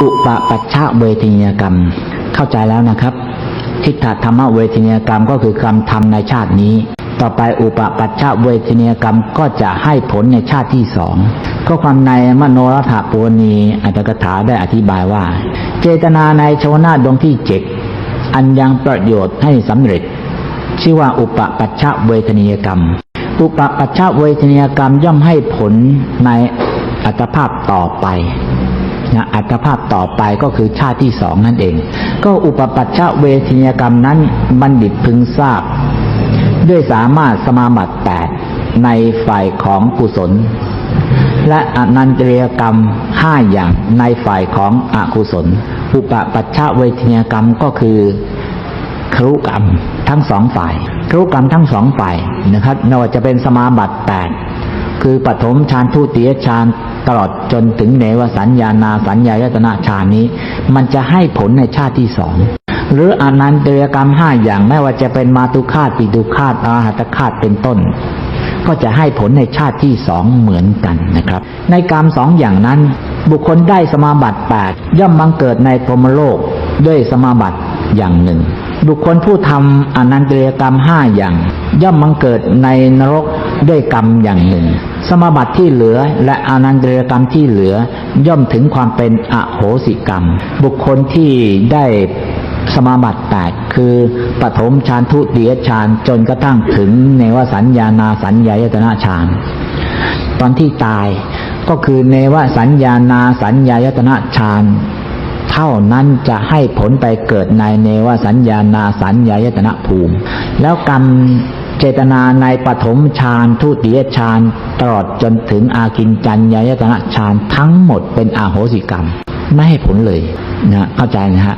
อุปปัชชะเวทนียกรรม เข้าใจแล้วนะครับ ทิฏฐธรรมเวทนียกรรมก็คือกรรมทำในชาตินี้ ต่อไปอุปปัชชะเวทนียกรรมก็จะให้ผลในชาติที่สองก็ความในมโนรัฐปูณีอัตถกถาได้อธิบายว่า เจตนาในชวนาดวงที่เจ็ดอันยังประโยชน์ให้สำเร็จ ชื่อว่าอุปปัชชะเวทนียกรรม อุปปัชชะเวทนียกรรมย่อมให้ผลในอัตภาพต่อไป นะอัตภาพต่อไปก็คือชาติที่สองนั่นเอง ก็อุปปัชชะเวทนียกรรมนั้นบัณฑิตพึงทราบ ด้วยสามารถสมาบัติแปดในฝ่ายของกุศล และอนันตริยกรรมห้าอย่างในฝ่ายของอกุศล อุปปัชชะเวทนียกรรมก็คือครุกรรมทั้งสองฝ่ายครุกรรมทั้งสองฝ่ายนะครับไม่ว่าจะเป็นสมาบัติแปด คือปฐมฌานทุติยฌานตลอดจนถึงเนวสัญญานาสัญญายตนะฌานนี้ มันจะให้ผลในชาติที่สองหรืออนันตริยกรรมห้าอย่างไม่ว่าจะเป็นมาตุคาตปิตุคาตอาหัตคาตเป็นต้น ก็จะให้ผลในชาติที่สองเหมือนกันนะครับ ในกรรมสองอย่างนั้น บุคคลได้สมาบัติแปดย่อมบังเกิดในพรมโลกด้วยสมาบัติอย่างหนึ่ง บุคคลผู้ทำอนันตริยกรรมห้าอย่าง ย่อมบังเกิดในนรก ด้วยกรรมอย่างหนึ่ง สมาบัติที่เหลือและอนันตริยกรรมที่เหลือย่อมถึงความเป็นอโหสิกรรม บุคคลที่ได้สมาบัติแปดคือปฐมฌานทุติยฌานจนกระทั่งถึงเนวสัญญานาสัญญายตนะฌานตอนที่ตายก็คือเนวสัญญานาสัญญายตนะฌานเท่านั้นจะให้ผลไปเกิดในเนวสัญญานาสัญญายตนะภูมิ แล้วกรรม เจตนาในปฐมฌานทุติยฌานตลอดจนถึงอากินจัญญายตนะฌานทั้งหมดเป็นอาโหสิกรรม ไม่ให้ผลเลยนะเข้าใจนะฮะ